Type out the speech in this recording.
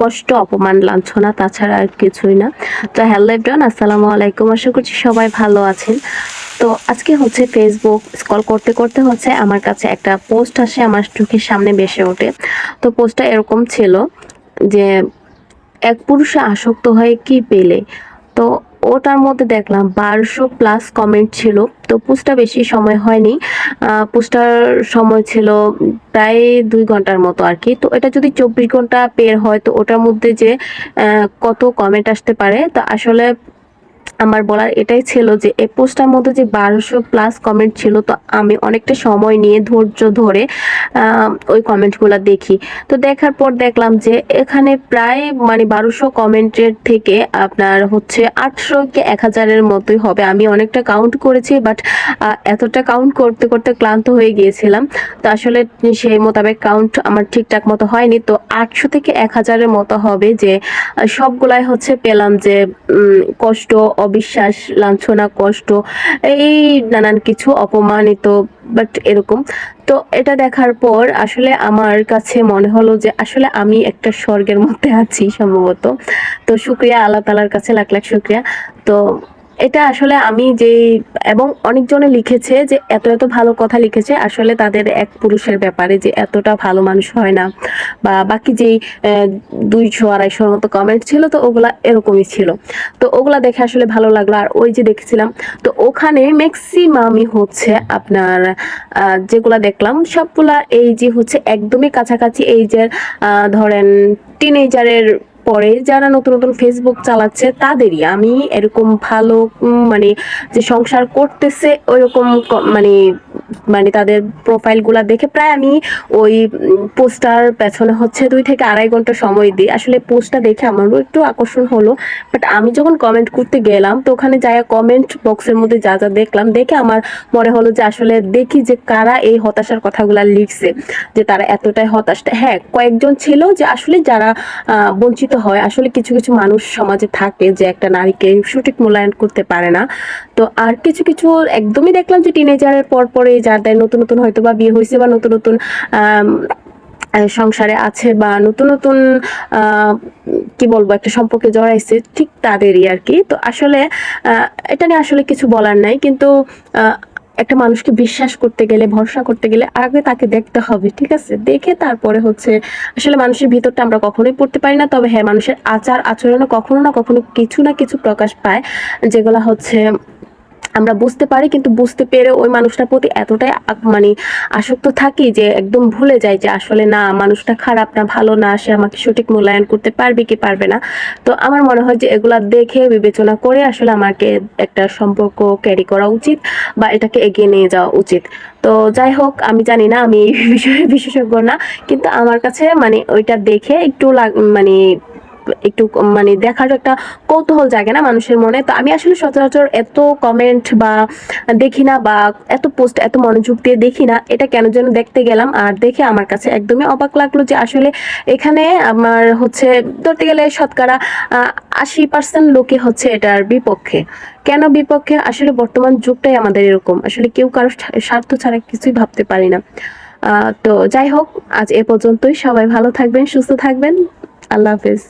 কষ্ট, অপমান, লাঞ্ছনা তাছাড়া আর কিছুই না। তো হ্যালো এভরিওয়ান আসসালামু আলাইকুম। আশা করছি সবাই ভালো আছেন। তো আজকে হচ্ছে ফেসবুক স্কল করতে করতে হচ্ছে আমার কাছে একটা পোস্ট আসে আমার চোখের সামনে বেসে ওঠে। তো পোস্টটা এরকম ছিল যে, এক পুরুষে আসক্ত হয়ে কি পেলে? তো ওটার মধ্যে দেখলাম বারোশো প্লাস কমেন্ট ছিল। তো পোস্টটা বেশি সময় হয়নি। পোস্টার সময় ছিল প্রায় দুই ঘণ্টার মতো আর কি। তো এটা যদি চব্বিশ ঘণ্টা পের হয়, তো ওটার মধ্যে যে কত কমেন্ট আসতে পারে? তো আসলে আমার বলার এটাই ছিল যে এই পোস্টটার মধ্যে যে বারোশো প্লাস কমেন্ট ছিল, তো আমি অনেকটা সময় নিয়ে ধৈর্য ধরে ওই কমেন্টগুলো দেখি। তো দেখার পর দেখলাম যে এখানে প্রায় মানে বারোশো কমেন্টের থেকে আপনার হচ্ছে আটশো কি এক হাজারের মতোই হবে। আমি অনেকটা কাউন্ট করেছি বাট এতটা কাউন্ট করতে করতে ক্লান্ত হয়ে গিয়েছিলাম। তো আসলে সেই মোতাবেক কাউন্ট আমার ঠিকঠাক মতো হয়নি। তো আটশো থেকে এক হাজারের মতো হবে যে সবগুলাই হচ্ছে পেলাম যে কষ্ট অবিশ্বাস, লাঞ্ছনা, কষ্ট, এই নানান কিছু অপমানিত বাট এরকম। তো এটা দেখার পর আসলে আমার কাছে মনে হলো যে আসলে আমি একটা স্বর্গের মধ্যে আছি সম্ভবত। তো শুক্রিয়া, আল্লাহ তালার কাছে লাখ লাখ শুক্রিয়া। তো এটা আসলে আমি যে এবং অনেকজনে লিখেছে যে এত এত ভালো কথা লিখেছে, আসলে তাদের এক পুরুষের ব্যাপারে যে এতটা ভালো মানুষ হয় না। বা বাকি যেই দুইশো, আড়াইশোর মতো কমেন্ট ছিল, তো ওগুলা এরকমই ছিল। তো ওগুলা দেখে আসলে ভালো লাগল। আর ওই যে দেখছিলাম, তো ওখানে ম্যাক্সিমামই হচ্ছে আপনার যেগুলা দেখলাম, সবগুলা এই যে হচ্ছে একদমই কাছাকাছি এই যে ধরেন টিনেজারের পরে যারা নতুন নতুন ফেসবুক চালাচ্ছে, তাদেরই। আমি এরকম ভালো মানে যে সংসার করতেছে, ওইরকম মানে মানে তাদের প্রোফাইল প্রোফাইলগুলো দেখে প্রায় আমি ওই পোস্টার পেছনে হচ্ছে দুই থেকে আড়াই ঘণ্টা সময় দিই। আসলে পোস্টটা দেখে আমারও একটু আকর্ষণ হলো। বাট আমি যখন কমেন্ট করতে গেলাম, তো ওখানে যাই কমেন্ট বক্সের মধ্যে যা যা দেখলাম, দেখে আমার মনে হলো যে আসলে দেখি যে কারা এই হতাশার কথাগুলো লিখছে, যে তারা এতটাই হতাশটা হ্যাঁ কয়েকজন ছিল যে আসলে যারা বঞ্চিত হয়, আসলে কিছু কিছু মানুষ সমাজে থাকে যে একটা নারীকে সঠিক মূল্যায়ন করতে পারে না। তো আর কিছু কিছু একদমই দেখলাম যে টিনেজারের পর পরে যাদের নতুন নতুন হয়তো বা বিয়ে হয়েছে বা নতুন নতুন সংসারে আছে বা নতুন নতুন কি বলব, একটা সম্পর্কে জড়াইছে, ঠিক তাদেরই আর কি তো আসলে এটা নিয়ে আসলে কিছু বলার নাই, কিন্তু একটা মানুষকে বিশ্বাস করতে গেলে, ভরসা করতে গেলে আগে তাকে দেখতে হবে, ঠিক আছে? দেখে তারপরে হচ্ছে, আসলে মানুষের ভিতরটা আমরা কখনোই পড়তে পারি না, তবে হ্যাঁ মানুষের আচার আচরণে কখনো না কখনো কিছু না কিছু প্রকাশ পায়, যেগুলো হচ্ছে আমরা বুঝতে পারি, কিন্তু বুঝতে পেরে ওই মানুষটার প্রতি এতটাই মানে আসক্ত থাকি যে একদম ভুলে যাই যে আসলে না, মানুষটা খারাপ না, ভালো না, সে আমাকে সঠিক মূল্যায়ন করতে পারবে কি পারবে না। তো আমার মনে হয় যে এগুলা দেখে বিবেচনা করে আসলে আমাকে একটা সম্পর্ক ক্যারি করা উচিত বা এটাকে এগিয়ে নিয়ে যাওয়া উচিত। তো যাই হোক, আমি জানি না, আমি এই বিষয়ে বিশেষজ্ঞ না, কিন্তু আমার কাছে মানে ওইটা দেখে একটু মানে একটু মানে দেখার একটা কৌতূহল জাগে না মানুষের মনে। তো আমি আসলে সচরাচর এত কমেন্ট বা দেখি না বা এত পোস্ট এত মনোযোগ দিয়ে দেখি না, এটা কেন যেন দেখতে গেলাম। আর দেখে আমার কাছে একদমই অবাক লাগল যে আসলে এখানে আমার হচ্ছে, ধরতে গেলে শতকরা আশি পার্সেন্ট লোকে হচ্ছে এটার বিপক্ষে। কেন বিপক্ষে? আসলে বর্তমান যুগটাই আমাদের এরকম। আসলে কেউ কারও স্বার্থ ছাড়া কিছুই ভাবতে পারি না। তো যাই হোক, আজ এ পর্যন্তই। সবাই ভালো থাকবেন, সুস্থ থাকবেন। আল্লাহ হাফেজ।